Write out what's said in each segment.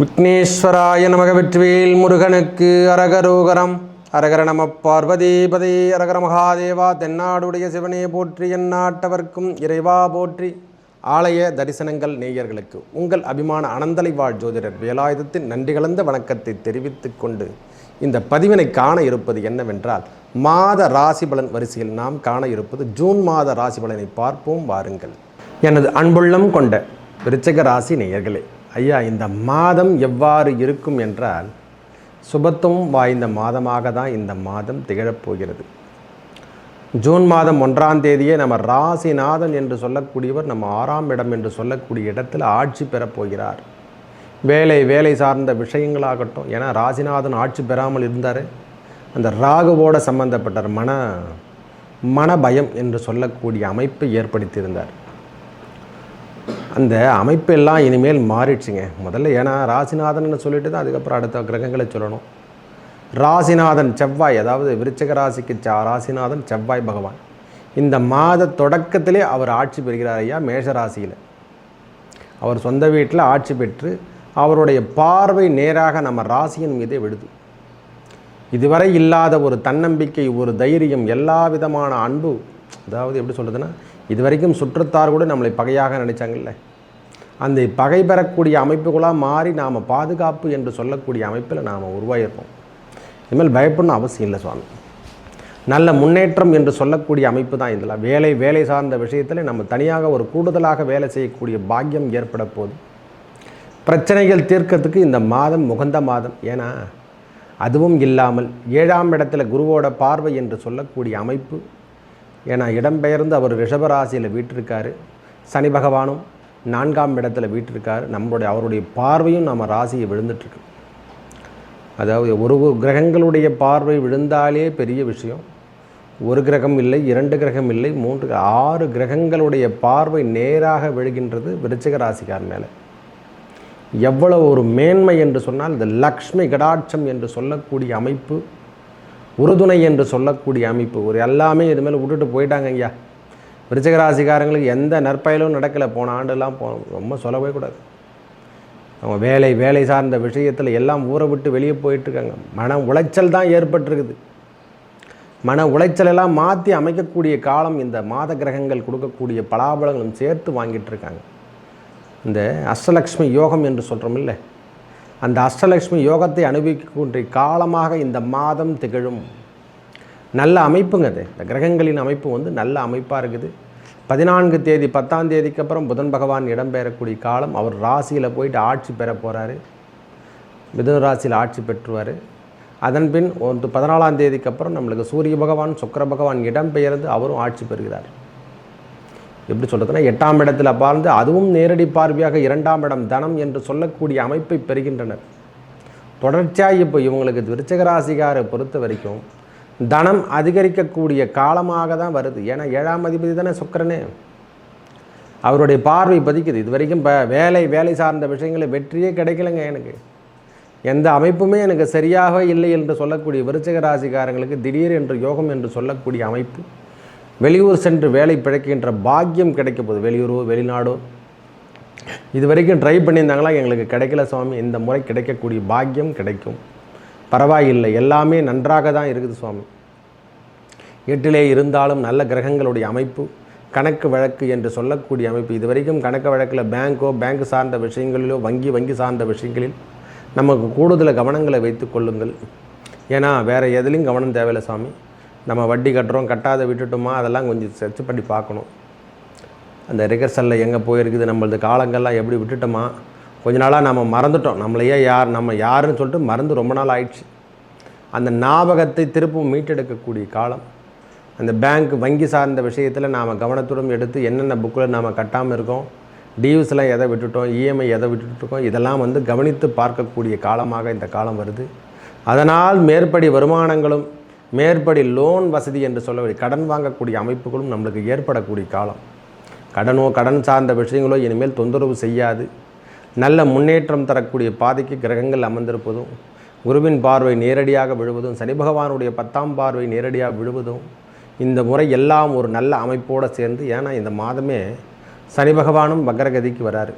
விக்னேஸ்வராய நமக வெற்றிவேல் முருகனுக்கு அரகரோகரம். அரகர நம பார்வதீபதே அரகர மகாதேவா தென்னாடுடைய சிவனே போற்றி எந்நாட்டவர்க்கும் இறைவா போற்றி. ஆலய தரிசனங்கள் நேயர்களுக்கு உங்கள் அபிமான அனந்தலை வாழ் ஜோதிடர் வேலாயுதத்தின் நன்றி கலந்த வணக்கத்தை தெரிவித்துக் கொண்டு இந்த பதிவினை காண இருப்பது என்னவென்றால் மாத ராசி பலன் வரிசையில் நாம் காண இருப்பது ஜூன் மாத ராசி பலனை பார்ப்போம் வாருங்கள். எனது அன்புள்ளம் கொண்ட விருச்சக ராசி நேயர்களே ஐயா இந்த மாதம் எவ்வாறு இருக்கும் என்றால் சுபத்துவம் வாய்ந்த மாதமாக தான் இந்த மாதம் திகழப்போகிறது. ஜூன் மாதம் ஒன்றாம் தேதியே நம்ம ராசிநாதன் என்று சொல்லக்கூடியவர் நம்ம ஆறாம் இடம் என்று சொல்லக்கூடிய இடத்தில் ஆட்சி பெறப்போகிறார் வேலை வேலை சார்ந்த விஷயங்களாகட்டும் ஏன்னா ராசிநாதன் ஆட்சி பெறாமல் இருந்தார் அந்த ராகுவோட சம்பந்தப்பட்டார் மன மன பயம் என்று சொல்லக்கூடிய அமைப்பை ஏற்படுத்தியிருந்தார். அந்த அமைப்பெல்லாம் இனிமேல் மாறிடுச்சுங்க. முதல்ல ஏன்னா ராசிநாதன் சொல்லிட்டு தான் அதுக்கப்புறம் அடுத்த கிரகங்களை சொல்லணும். ராசிநாதன் செவ்வாய் அதாவது விருச்சக ராசிக்கு ச ராசிநாதன் செவ்வாய் பகவான். இந்த மாத தொடக்கத்திலே அவர் ஆட்சி பெறுகிறார் ஐயா மேஷ ராசியில். அவர் சொந்த வீட்டில் ஆட்சி பெற்று அவருடைய பார்வை நேராக நம்ம ராசியின் மீதே விடுது இதுவரை இல்லாத ஒரு தன்னம்பிக்கை ஒரு தைரியம் எல்லா விதமான அன்பு அதாவது எப்படி சொல்கிறதுன்னா இதுவரைக்கும் சுற்றத்தார் கூட நம்மளை பகையாக நினைச்சாங்கல்ல? அந்த பகை பெறக்கூடிய அமைப்புகளாக மாறி நாம் பாதுகாப்பு என்று சொல்லக்கூடிய அமைப்பில் நாம் உருவாகியிருப்போம் இனிமேல் பயப்படணும் அவசியம் இல்லை சுவாமி. நல்ல முன்னேற்றம் என்று சொல்லக்கூடிய அமைப்பு தான் இதில். வேலை வேலை சார்ந்த விஷயத்தில் நம்ம தனியாக ஒரு கூடுதலாக வேலை செய்யக்கூடிய பாக்கியம் ஏற்பட போகுது பிரச்சனைகள் தீர்க்கறதுக்கு இந்த மாதம் முகந்த மாதம். ஏன்னா அதுவும் இல்லாமல் ஏழாம் இடத்துல குருவோட பார்வை என்று சொல்லக்கூடிய அமைப்பு ஏன்னா இடம்பெயர்ந்து அவர் ரிஷபராசியில் வீட்டிருக்காரு சனி பகவானும் நான்காம் இடத்துல வீட்டிருக்காரு நம்மளுடைய அவருடைய பார்வையும் நம்ம ராசியை விழுந்துட்டுருக்கு. அதாவது ஒரு கிரகங்களுடைய பார்வை விழுந்தாலே பெரிய விஷயம். ஒரு கிரகம் இல்லை இரண்டு கிரகம் இல்லை மூன்று ஆறு கிரகங்களுடைய பார்வை நேராக விழுகின்றது விருச்சிக ராசிக்கார் மேலே. எவ்வளவு ஒரு மேன்மை என்று சொன்னால் இந்த லக்ஷ்மி கடாட்சம் என்று சொல்லக்கூடிய அமைப்பு உறுதுணை என்று சொல்லக்கூடிய அமைப்பு. ஒரு எல்லாமே இது மேலே விட்டுட்டு போயிட்டாங்க ஐயா. விருச்சகராசிக்காரங்களுக்கு எந்த நற்பயலும் நடக்கலை. போன ஆண்டுலாம் போ ரொம்ப சொல்லவே கூடாது. அவங்க வேலை வேலை சார்ந்த விஷயத்தில் எல்லாம் ஊரை விட்டு வெளியே போயிட்டுருக்காங்க. மன உளைச்சல் தான் ஏற்பட்டிருக்குது. மன உளைச்சலெல்லாம் மாற்றி அமைக்கக்கூடிய காலம் இந்த மாத கிரகங்கள் கொடுக்கக்கூடிய பலாபலங்களும் சேர்த்து வாங்கிட்டு இருக்காங்க இந்த அஷ்டலக்ஷ்மி யோகம் என்று சொல்கிறோம் இல்லை. அந்த அஷ்டலக்ஷ்மி யோகத்தை அனுபவிக்கக்கூடிய காலமாக இந்த மாதம் திகழும். நல்ல அமைப்புங்க அது. இந்த கிரகங்களின் அமைப்பு வந்து நல்ல அமைப்பாக இருக்குது. பதினான்கு தேதி பத்தாம் தேதிக்கு அப்புறம் புதன் பகவான் இடம்பெறக்கூடிய காலம். அவர் ராசியில் போயிட்டு ஆட்சி பெற போகிறாரு மிதுன ராசியில் ஆட்சி பெற்றுவார். அதன்பின் ஒரு பதினாலாம் தேதிக்கு அப்புறம் நம்மளுக்கு சூரிய பகவான் சுக்கர பகவான் இடம்பெயர்ந்து அவரும் ஆட்சி பெறுகிறார். எப்படி சொல்கிறதுனா எட்டாம் இடத்தில் பார்ந்து அதுவும் நேரடி பார்வையாக இரண்டாம் இடம் தனம் என்று சொல்லக்கூடிய அமைப்பை பெறுகின்றனர். தொடர்ச்சியாக இப்போ இவங்களுக்கு விருச்சகராசிகாரை பொறுத்த வரைக்கும் தனம் அதிகரிக்கக்கூடிய காலமாக தான் வருது. ஏன்னா ஏழாம் அதிபதி தானே சுக்கரனே. அவருடைய பார்வை பதிக்குது. இது வரைக்கும் இப்போ வேலை வேலை சார்ந்த விஷயங்களில் வெற்றியே கிடைக்கலங்க எனக்கு. எந்த அமைப்புமே எனக்கு சரியாக இல்லை என்று சொல்லக்கூடிய விருச்சக ராசிக்காரங்களுக்கு திடீர் என்று யோகம் என்று சொல்லக்கூடிய அமைப்பு வெளியூர் சென்று வேலை பிழைக்கின்ற பாக்கியம் கிடைக்க போகுது. வெளியூரோ வெளிநாடோ. இது வரைக்கும் ட்ரை பண்ணியிருந்தாங்களா? எங்களுக்கு கிடைக்கல சுவாமி. இந்த முறை கிடைக்கக்கூடிய பாக்கியம் கிடைக்கும். பரவாயில்லை. எல்லாமே நன்றாக தான் இருக்குது சுவாமி. எட்டிலே இருந்தாலும் நல்ல கிரகங்களுடைய அமைப்பு கணக்கு வழக்கு என்று சொல்லக்கூடிய அமைப்பு. இது வரைக்கும் கணக்கு வழக்கில் பேங்க்கோ பேங்க் சார்ந்த விஷயங்களிலோ வங்கி வங்கி சார்ந்த விஷயங்களில் நமக்கு கூடுதல் கவனங்களை வைத்து கொள்ளுங்கள். ஏன்னா வேறு எதுலேயும் கவனம் தேவையில்லை சாமி நம்ம வட்டி கட்டுறோம் கட்டாத விட்டுட்டோமா? அதெல்லாம் கொஞ்சம் சர்ச் பண்ணி பார்க்கணும். அந்த ரிகர்சலில் எங்கே போயிருக்குது நம்மளது காலங்கள்லாம் எப்படி விட்டுட்டோமா? கொஞ்ச நாளாக நம்ம மறந்துட்டோம். நம்மளையே யார் நம்ம யாருன்னு சொல்லிட்டு மறந்து ரொம்ப நாள் ஆயிடுச்சு. அந்த ஞாபகத்தை திருப்பும் மீட்டெடுக்கக்கூடிய காலம். அந்த பேங்க் வங்கி சார்ந்த விஷயத்தில் நாம் கவனத்துடன் எடுத்து என்னென்ன புக்கில் நாம் கட்டாமல் இருக்கோம் டியூஸ்லாம் எதை விட்டுட்டோம் இஎம்ஐ எதை விட்டுட்டுருக்கோம் இதெல்லாம் வந்து கவனித்து பார்க்கக்கூடிய காலமாக இந்த காலம் வருது. அதனால் மேற்படி வருமானங்களும் மேற்படி லோன் வசதி என்று சொல்லக்கூடிய கடன் வாங்கக்கூடிய அமைப்புகளும் நம்மளுக்கு ஏற்படக்கூடிய காலம். கடனோ கடன் சார்ந்த விஷயங்களோ இனிமேல் தொந்தரவு செய்யாது. நல்ல முன்னேற்றம் தரக்கூடிய பாதைக்கு கிரகங்கள் அமர்ந்திருப்பதும் குருவின் பார்வை நேரடியாக விழுவதும் சனி பகவானுடைய பத்தாம் பார்வை நேரடியாக விழுவதும் இந்த முறை எல்லாம் ஒரு நல்ல அமைப்போடு சேர்ந்து ஏன்னா இந்த மாதமே சனி பகவானும் வக்ரகதிக்கு வராரு.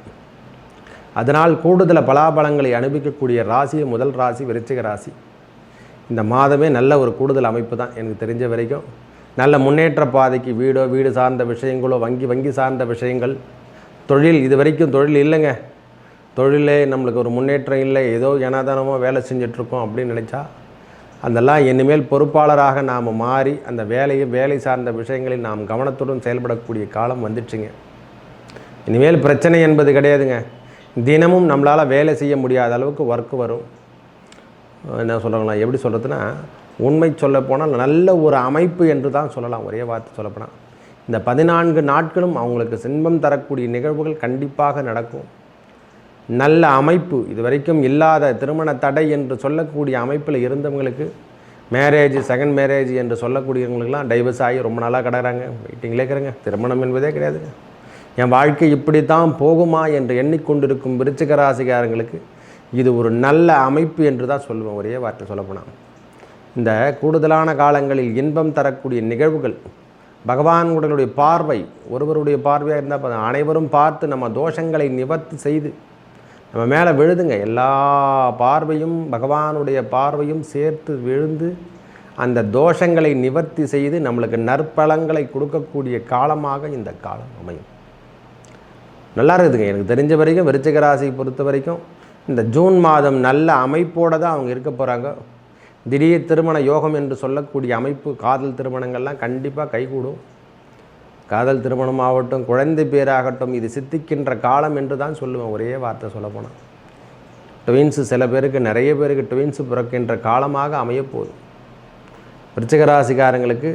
அதனால் கூடுதல் பலாபலங்களை அனுபவிக்கக்கூடிய ராசி முதல் ராசி விருச்சிக ராசி. இந்த மாதமே நல்ல ஒரு கூடுதல் அமைப்பு தான் எனக்கு தெரிஞ்ச வரைக்கும். நல்ல முன்னேற்ற பாதைக்கு வீடோ வீடு சார்ந்த விஷயங்களோ வங்கி வங்கி சார்ந்த விஷயங்கள். தொழில் இது வரைக்கும் தொழில் இல்லைங்க. தொழிலே நம்மளுக்கு ஒரு முன்னேற்றம் இல்லை. ஏதோ ஏனாதானமோ வேலை செஞ்சிட்ருக்கோம் அப்படின்னு நினச்சா அதெல்லாம் இனிமேல் பொறுப்பாளராக நாம் மாறி அந்த வேலையை வேலை சார்ந்த விஷயங்களில் நாம் கவனத்துடன் செயல்படக்கூடிய காலம் வந்துடுச்சுங்க. இனிமேல் பிரச்சனை என்பது கிடையாதுங்க. தினமும் நம்மளால் வேலை செய்ய முடியாத அளவுக்கு ஒர்க் வரும். என்ன சொல்கிறாங்களா எப்படி சொல்கிறதுனா உண்மை சொல்லப்போனால் நல்ல ஒரு அமைப்பு என்று தான் சொல்லலாம் ஒரே வார்த்தை சொல்லப்போனால் இந்த பதினான்கு நாட்களும் அவங்களுக்கு சின்பம் தரக்கூடிய நிகழ்வுகள் கண்டிப்பாக நடக்கும். நல்ல அமைப்பு இது வரைக்கும் இல்லாத திருமண தடை என்று சொல்லக்கூடிய அமைப்பில் இருந்தவங்களுக்கு மேரேஜ் செகண்ட் மேரேஜ் என்று சொல்லக்கூடியவங்களுக்கெல்லாம் டைவர்ஸ் ஆகி ரொம்ப நாளாக கிடக்குறாங்க. வெயிட்டிங்லே இருக்கிறாங்க. திருமணம் என்பதே கிடையாதுங்க என் வாழ்க்கை இப்படி தான் போகுமா என்று எண்ணிக்கொண்டிருக்கும் விருச்சிக ராசிகாரங்களுக்கு இது ஒரு நல்ல அமைப்பு என்று தான் சொல்லுவேன் ஒரே வார்த்தை சொல்லப்போனால் இந்த கூடுதலான காலங்களில் இன்பம் தரக்கூடிய நிகழ்வுகள் பகவான்களுடைய பார்வை ஒருவருடைய பார்வையாக இருந்தால் அனைவரும் பார்த்து நம்ம தோஷங்களை நிவர்த்தி செய்து நம்ம மேலே விழுதுங்க. எல்லா பார்வையும் பகவானுடைய பார்வையும் சேர்த்து விழுந்து அந்த தோஷங்களை நிவர்த்தி செய்து நம்மளுக்கு நற்பலங்களை கொடுக்கக்கூடிய காலமாக இந்த காலம் அமையும். நல்லா இருக்குதுங்க. எனக்கு தெரிஞ்ச வரைக்கும் விருச்சிக பொறுத்த வரைக்கும் இந்த ஜூன் மாதம் நல்ல அமைப்போடு தான் அவங்க இருக்க போகிறாங்க திடீர் திருமண யோகம் என்று சொல்லக்கூடிய அமைப்பு காதல் திருமணங்கள்லாம் கண்டிப்பாக கைகூடும். காதல் திருமணம் ஆகட்டும் குழந்தை பேராகட்டும் இது சித்திக்கின்ற காலம் என்று தான் சொல்லுவேன். ஒரே வார்த்தை சொல்லப்போனால் ட்வின்ஸு சில பேருக்கு நிறைய பேருக்கு ட்வின்ஸு பிறக்கின்ற காலமாக அமையப்போகுது விருச்சிகராசிக்காரங்களுக்கு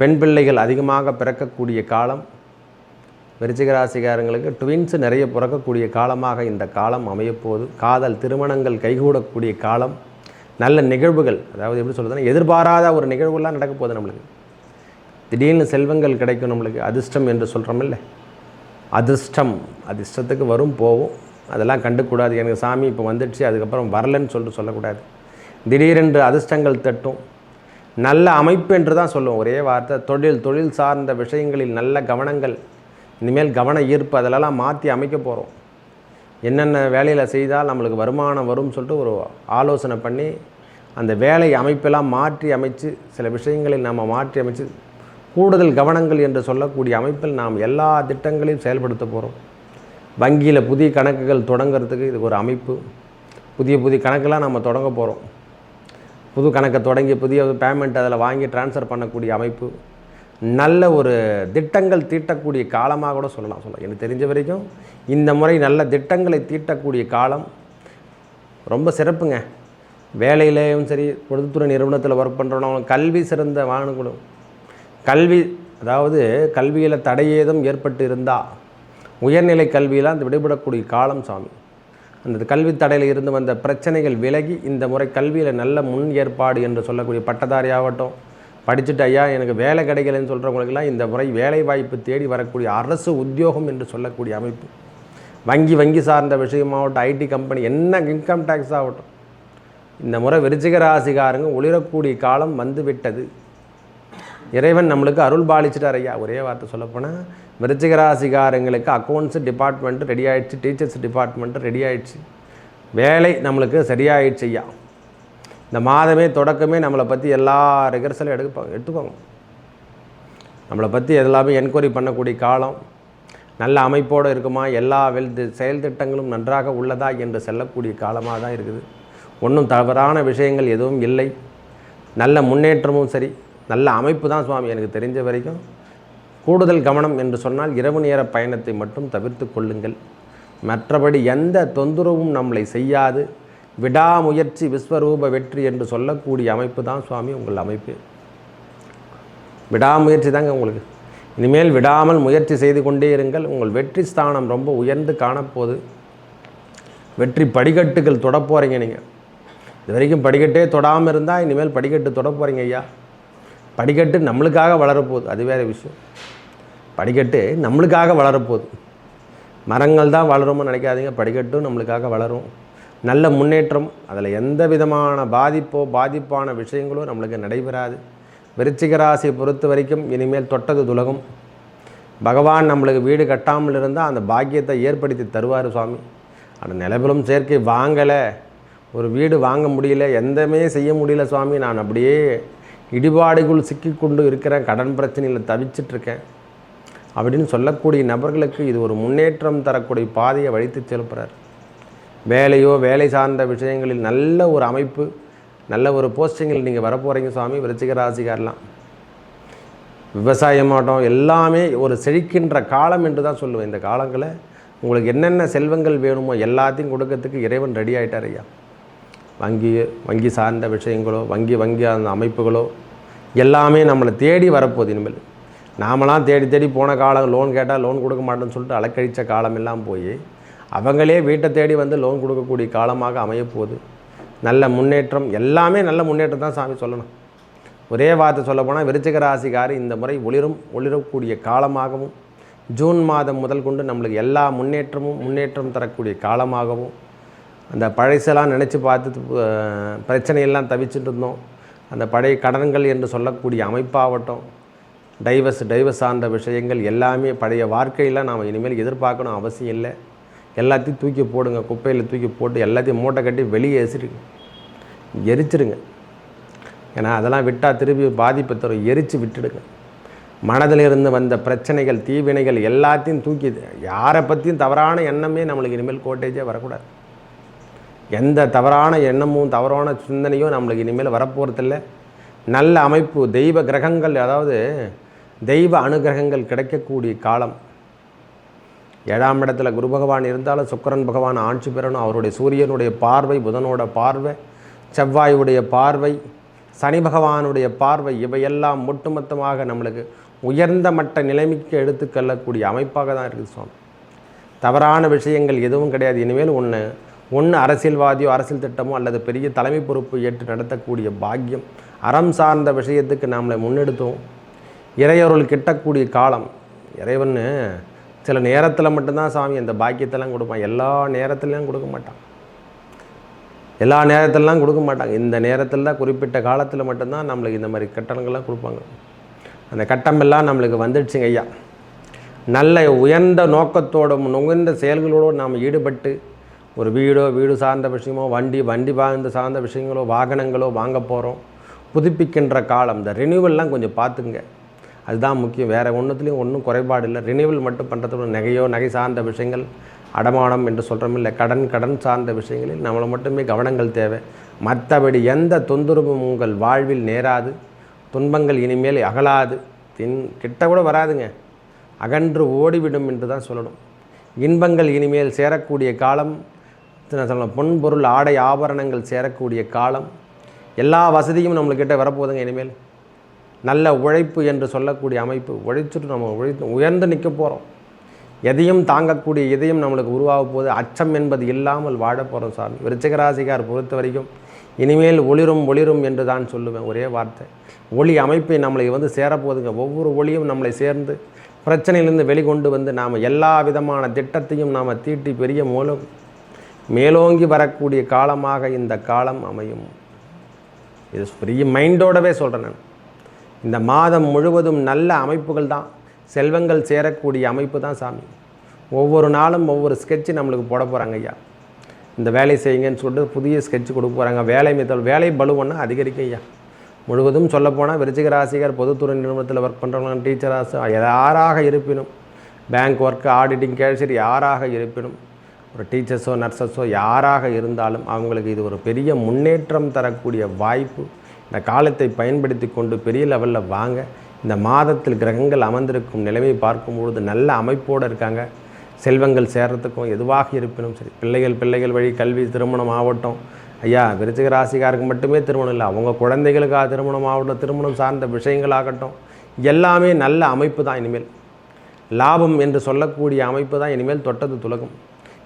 பெண் பிள்ளைகள் அதிகமாக பிறக்கக்கூடிய காலம் விருச்சிகராசிகாரங்களுக்கு ட்வின்ஸ் நிறைய பிறக்கக்கூடிய காலமாக இந்த காலம் அமையப்போகுது. காதல் திருமணங்கள் கைகூடக்கூடிய காலம். நல்ல நிகழ்வுகள் அதாவது எப்படி சொல்கிறதுனா எதிர்பாராத ஒரு நிகழ்வுலாம் நடக்க போகுது நம்மளுக்கு. திடீர்னு செல்வங்கள் கிடைக்கும் நம்மளுக்கு. அதிர்ஷ்டம் என்று சொல்கிறோமில்ல அதிர்ஷ்டம் அதிர்ஷ்டத்துக்கு வரும் போகும். அதெல்லாம் கண்டுக்கூடாது. எனக்கு சாமி இப்போ வந்துடுச்சு அதுக்கப்புறம் வரலன்னு சொல்லிட்டு சொல்லக்கூடாது. திடீரென்று அதிர்ஷ்டங்கள் தட்டும். நல்ல அமைப்பு என்று தான் சொல்லுவோம். ஒரே வார்த்தை தொழில் தொழில் சார்ந்த விஷயங்களில் நல்ல கவனங்கள். இனிமேல் கவன ஈர்ப்பு அதிலெல்லாம் மாற்றி அமைக்க போகிறோம் என்னென்ன வேலையில் செய்தால் நம்மளுக்கு வருமானம் வரும்னு சொல்லிட்டு ஒரு ஆலோசனை பண்ணி அந்த வேலை அமைப்பெல்லாம் மாற்றி அமைச்சு சில விஷயங்களில் நாம் மாற்றி அமைச்சு கூடுதல் கவனங்கள் என்று சொல்லக்கூடிய அமைப்பில் நாம் எல்லா திட்டங்களையும் செயல்படுத்த போகிறோம் வங்கியில் புதிய கணக்குகள் தொடங்கிறதுக்கு இது ஒரு அமைப்பு. புதிய புதிய கணக்கெல்லாம் நம்ம தொடங்க போகிறோம் புது கணக்கை தொடங்கி புதிய பேமெண்ட் அதில் வாங்கி ட்ரான்ஸ்ஃபர் பண்ணக்கூடிய அமைப்பு. நல்ல ஒரு திட்டங்கள் தீட்டக்கூடிய காலமாக கூட சொல்லலாம் சொல்லலாம். எனக்கு தெரிஞ்ச வரைக்கும் இந்த முறை நல்ல திட்டங்களை தீட்டக்கூடிய காலம் ரொம்ப சிறப்புங்க. வேலையிலேயும் சரி பொதுத்துறை நிறுவனத்தில் ஒர்க் பண்ணுறவங்க கல்வி சிறந்த வாகனங்களும். கல்வி அதாவது கல்வியில் தடையேதும் ஏற்பட்டு இருந்தால் உயர்நிலை கல்வியில் அந்த விடுபடக்கூடிய காலம் சாமி. அந்த கல்வி தடையில் இருந்து வந்த பிரச்சனைகள் விலகி இந்த முறை கல்வியில் நல்ல முன் ஏற்பாடு என்று சொல்லக்கூடிய பட்டதாரி ஆகட்டும் படிச்சுட்டு ஐயா எனக்கு வேலை கிடைக்கலன்னு சொல்கிறவங்களுக்கெல்லாம் இந்த முறை வேலை வாய்ப்பு தேடி வரக்கூடிய அரசு உத்தியோகம் என்று சொல்லக்கூடிய அமைப்பு. வங்கி வங்கி சார்ந்த விஷயமாகட்டும் ஐடி கம்பெனி என்ன இன்கம் டேக்ஸ் ஆகட்டும். இந்த முறை விருச்சிக ராசிகாரங்க ஒளிரக்கூடிய காலம் வந்து விட்டது இறைவன் நம்மளுக்கு அருள் பாலிச்சிட்டார் ஐயா. ஒரே வார்த்தை சொல்லப்போனால் விருச்சிக ராசிகாரங்களுக்கு அக்கௌண்ட்ஸ் டிபார்ட்மெண்ட்டு ரெடி ஆகிடுச்சு டீச்சர்ஸ் டிபார்ட்மெண்ட்டு ரெடி ஆகிடுச்சு வேலை நம்மளுக்கு சரியாயிடுச்சு ஐயா. இந்த மாதமே தொடக்கமே நம்மளை பற்றி எல்லா ரிகர்சலும் எடுப்பாங்க எடுத்துக்கோங்க. நம்மளை பற்றி எல்லாமே என்கொயரி பண்ணக்கூடிய காலம் நல்ல அமைப்போடு இருக்குமா எல்லா வெல் செயல் திட்டங்களும் நன்றாக உள்ளதா என்று செல்லக்கூடிய காலமாக தான் இருக்குது. ஒன்றும் தவறான விஷயங்கள் எதுவும் இல்லை. நல்ல முன்னேற்றமும் சரி. நல்ல அமைப்பு தான் சுவாமி எனக்கு தெரிஞ்ச வரைக்கும். கூடுதல் கவனம் என்று சொன்னால் இரவு நேர பயணத்தை மட்டும் தவிர்த்து கொள்ளுங்கள். மற்றபடி எந்த தொந்தரவும் நம்மளை செய்யாது. விடாமுயற்சி விஸ்வரூப வெற்றி என்று சொல்லக்கூடிய அமைப்பு தான் சுவாமி உங்கள் அமைப்பு. விடாமுயற்சி தாங்க உங்களுக்கு. இனிமேல் விடாமல் முயற்சி செய்து கொண்டே இருங்கள். உங்கள் வெற்றி ஸ்தானம் ரொம்ப உயர்ந்து காணப்போகுது. வெற்றி படிக்கட்டுகள் தொட போகிறீங்க நீங்கள் இது வரைக்கும் படிக்கட்டே தொடாமல் இருந்தால் இனிமேல் படிக்கட்டு தொட போகிறீங்க ஐயா. படிக்கட்டு நம்மளுக்காக வளரப்போகுது. அது வேறு விஷயம். படிக்கட்டு நம்மளுக்காக வளரப்போகுது. மரங்கள் தான் வளரும்னு நினைக்காதீங்க. படிக்கட்டும் நம்மளுக்காக வளரும். நல்ல முன்னேற்றம் அதில் எந்த விதமான பாதிப்போ பாதிப்பான விஷயங்களோ நம்மளுக்கு நடைபெறாது. விருச்சிக ராசியை பொறுத்த வரைக்கும் இனிமேல் தொட்டது துலகம். பகவான் நம்மளுக்கு வீடு கட்டாமல் இருந்தால் அந்த பாக்கியத்தை ஏற்படுத்தி தருவார் சுவாமி. அந்த நிலபலம் சேர்க்கை வாங்கலை ஒரு வீடு வாங்க முடியல எந்தமே செய்ய முடியல சுவாமி. நான் அப்படியே இடிபாடுக்குள் சிக்கிக்கொண்டு இருக்கிறேன் கடன் பிரச்சனையில் தவிச்சிட்ருக்கேன். அப்படின்னு சொல்லக்கூடிய நபர்களுக்கு இது ஒரு முன்னேற்றம் தரக்கூடிய பாதையை வழித்து செலுப்புறார் வேலையோ வேலை சார்ந்த விஷயங்களில் நல்ல ஒரு அமைப்பு நல்ல ஒரு போஸ்டிங்கில் நீங்கள் வரப்போகிறீங்க சுவாமி விருச்சிக விவசாயம் விவசாயமாட்டம் எல்லாமே ஒரு செழிக்கின்ற காலம் என்று தான் சொல்லுவேன். இந்த காலங்களில் உங்களுக்கு என்னென்ன செல்வங்கள் வேணுமோ எல்லாத்தையும் கொடுக்கறதுக்கு இறைவன் ரெடி ஆகிட்டார் ஐயா. வங்கி வங்கி சார்ந்த விஷயங்களோ வங்கி வங்கி அந்த அமைப்புகளோ எல்லாமே நம்மளை தேடி வரப்போகுது இனிமேல். நாமலாம் தேடி தேடி போன காலம் லோன் கேட்டால் லோன் கொடுக்க மாட்டோம்னு சொல்லிட்டு அலக்கழித்த காலமெல்லாம் போய் அவங்களே வீட்டை தேடி வந்து லோன் கொடுக்கக்கூடிய காலமாக அமையப்போகுது. நல்ல முன்னேற்றம் எல்லாமே நல்ல முன்னேற்றம் தான் சாமி சொல்லணும். ஒரே வார்த்தை சொல்ல போனால் விருச்சிக ராசிக்காரி இந்த முறை ஒளிரும் ஒளிரக்கூடிய காலமாகவும் ஜூன் மாதம் முதல் கொண்டு நம்மளுக்கு எல்லா முன்னேற்றமும் முன்னேற்றம் தரக்கூடிய காலமாகவும் அந்த பழசெல்லாம் நினச்சி பார்த்து பிரச்சனையெல்லாம் தவிச்சிட்டு இருந்தோம். அந்த பழைய கடன்கள் என்று சொல்லக்கூடிய அமைப்பாகட்டும் டைவர்ஸ் டைவர்ஸ் சார்ந்த விஷயங்கள் எல்லாமே பழைய வாழ்க்கையில் நாம் இனிமேல் எதிர்பார்க்கணும் அவசியம் இல்லை. எல்லாத்தையும் தூக்கி போடுங்க குப்பையில் தூக்கி போட்டு எல்லாத்தையும் மூட்டை கட்டி வெளியே எசிருங்க எரிச்சிருங்க. ஏன்னா அதெல்லாம் விட்டால் திருப்பி பாதிப்பு தரும். எரித்து விட்டுடுங்க. மனதில் இருந்து வந்த பிரச்சனைகள் தீவினைகள் எல்லாத்தையும் தூக்கி யாரை பற்றியும் தவறான எண்ணமே நம்மளுக்கு இனிமேல் கோட்டேஜே வரக்கூடாது. எந்த தவறான எண்ணமும் தவறான சிந்தனையும் நம்மளுக்கு இனிமேல் வரப்போகிறதில்ல நல்ல அமைப்பு தெய்வ கிரகங்கள் அதாவது தெய்வ அனுகிரகங்கள் கிடைக்கக்கூடிய காலம். ஏழாம் இடத்துல குரு பகவான் இருந்தாலும் சுக்கரன் பகவான் ஆட்சி பெறணும். அவருடைய சூரியனுடைய பார்வை புதனோட பார்வை செவ்வாயுடைய பார்வை சனி பகவானுடைய பார்வை இவையெல்லாம் ஒட்டுமொத்தமாக நம்மளுக்கு உயர்ந்த மட்ட நிலைமைக்கு எடுத்துக்கொள்ளக்கூடிய அமைப்பாக தான் இருக்குது சுவாமி. தவறான விஷயங்கள் எதுவும் கிடையாது. இனிமேல் ஒன்று ஒன்று அரசியல்வாதியோ அரசியல் திட்டமோ அல்லது பெரிய தலைமை பொறுப்பு ஏற்று நடத்தக்கூடிய பாக்கியம் அறம் சார்ந்த விஷயத்துக்கு நம்மளை முன்னெடுத்தோம். இறையொருள் கிட்டக்கூடிய காலம் இறைவன் சில நேரத்தில் மட்டும்தான் சாமி அந்த பாக்கியத்தெல்லாம் கொடுப்பான். எல்லா நேரத்துலையும் கொடுக்க மாட்டான். எல்லா நேரத்திலலாம் கொடுக்க மாட்டாங்க. இந்த நேரத்தில் தான் குறிப்பிட்ட காலத்தில் மட்டும்தான் நம்மளுக்கு இந்த மாதிரி கட்டணங்கள்லாம் கொடுப்பாங்க. அந்த கட்டமெல்லாம் நம்மளுக்கு வந்துடுச்சுங்க ஐயா. நல்ல உயர்ந்த நோக்கத்தோடும் உயர்ந்த செயல்களோடு நாம் ஈடுபட்டு ஒரு வீடோ வீடு சார்ந்த விஷயமோ வண்டி வண்டி வாய்ந்த சார்ந்த விஷயங்களோ வாகனங்களோ வாங்க போகிறோம் புதுப்பிக்கின்ற காலம் இந்த ரினியூவல்லாம் கொஞ்சம் பார்த்துங்க அதுதான் முக்கியம். வேறு ஒன்றுத்துலேயும் ஒன்றும் குறைபாடு இல்லை ரினியூவல் மட்டும் பண்ணுறதோட நகையோ நகை சார்ந்த விஷயங்கள் அடமானம் என்று சொல்கிறோம் இல்லை கடன் கடன் சார்ந்த விஷயங்களில் நம்மளை மட்டுமே கவனங்கள் தேவை. மற்றபடி எந்த தொந்தரவும் உங்கள் வாழ்வில் நேராது. துன்பங்கள் இனிமேல் அகலாது. தின் கிட்ட கூட வராதுங்க. அகன்று ஓடிவிடும் என்று தான் சொல்லணும். இன்பங்கள் இனிமேல் சேரக்கூடிய காலம் சொல்லணும்? பொன் பொருள் ஆடை ஆபரணங்கள் சேரக்கூடிய காலம். எல்லா வசதியும் நம்மளுக்கிட்ட வரப்போகுதுங்க இனிமேல். நல்ல உழைப்பு என்று சொல்லக்கூடிய அமைப்பு உழைச்சிட்டு நம்ம உழைத்து உயர்ந்து நிற்க போகிறோம் எதையும் தாங்கக்கூடிய இதயம் நம்மளுக்கு உருவாக போகுது. அச்சம் என்பது இல்லாமல் வாழ போகிறோம் சாமி. விருச்சிகராசிக்கார் பொறுத்த வரைக்கும் இனிமேல் ஒளிரும் ஒளிரும் என்று தான் சொல்லுவேன். ஒரே வார்த்தை. ஒளி அமைப்பை நம்மளை வந்து சேரப்போதுங்க ஒவ்வொரு ஒளியும் நம்மளை சேர்ந்து பிரச்சனையிலிருந்து வெளிக்கொண்டு வந்து நாம் எல்லா விதமான திட்டத்தையும் நாம் தீட்டி பெரிய மூலம் மேலோங்கி வரக்கூடிய காலமாக இந்த காலம் அமையும். இது பெரிய மைண்டோடவே சொல்கிறேன் நான். இந்த மாதம் முழுவதும் நல்ல அமைப்புகள் தான். செல்வங்கள் சேரக்கூடிய அமைப்பு தான் சாமி. ஒவ்வொரு நாளும் ஒவ்வொரு ஸ்கெட்சு நம்மளுக்கு போட போகிறாங்க ஐயா. இந்த வேலை செய்யுங்கன்னு சொல்லிட்டு புதிய ஸ்கெட்ச் கொடுக்க போகிறாங்க வேலை மித்தல் வேலை பலுவன்னா அதிகரிக்கும் ஐயா. முழுவதும் சொல்லப்போனால் விருச்சிக ராசிகர் பொதுத்துறை நிறுவனத்தில் ஒர்க் பண்ணுறவங்க டீச்சராக யாராக இருப்பினும். பேங்க் ஒர்க்கு ஆடிட்டிங் கேஷியர் யாராக இருப்பினும். ஒரு டீச்சர்ஸோ நர்சஸோ யாராக இருந்தாலும் அவங்களுக்கு இது ஒரு பெரிய முன்னேற்றம் தரக்கூடிய வாய்ப்பு. இந்த காலத்தை பயன்படுத்தி கொண்டு பெரிய லெவலில் வாங்க. இந்த மாதத்தில் கிரகங்கள் அமர்ந்திருக்கும் நிலைமை பார்க்கும்பொழுது நல்ல அமைப்போடு இருக்காங்க. செல்வங்கள் சேர்றதுக்கும் எதுவாக இருப்பினும் சரி பிள்ளைகள் பிள்ளைகள் வழி கல்வி திருமணம் ஆகட்டும். ஐயா விருச்சிக ராசிக்காருக்கு மட்டுமே திருமணம் இல்லை அவங்க குழந்தைகளுக்காக திருமணம் ஆகட்டும் திருமணம் சார்ந்த விஷயங்களாகட்டும் எல்லாமே நல்ல அமைப்பு தான் இனிமேல். லாபம் என்று சொல்லக்கூடிய அமைப்பு தான் இனிமேல் தொட்டது துலகும்.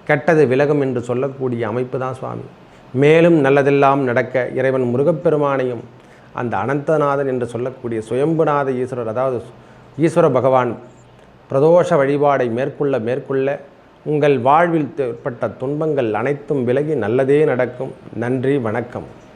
கெட்டது விலகும் என்று சொல்லக்கூடிய அமைப்பு தான் சுவாமி. மேலும் நல்லதெல்லாம் நடக்க இறைவன் முருகப்பெருமானையும் அந்த அனந்தநாதன் என்று சொல்லக்கூடிய சுயம்புநாத ஈஸ்வரர் அதாவது ஈஸ்வர பகவான் பிரதோஷ வழிபாடை மேற்கொள்ள மேற்கொள்ள உங்கள் வாழ்வில் ஏற்பட்ட துன்பங்கள் அனைத்தும் விலகி நல்லதே நடக்கும். நன்றி வணக்கம்.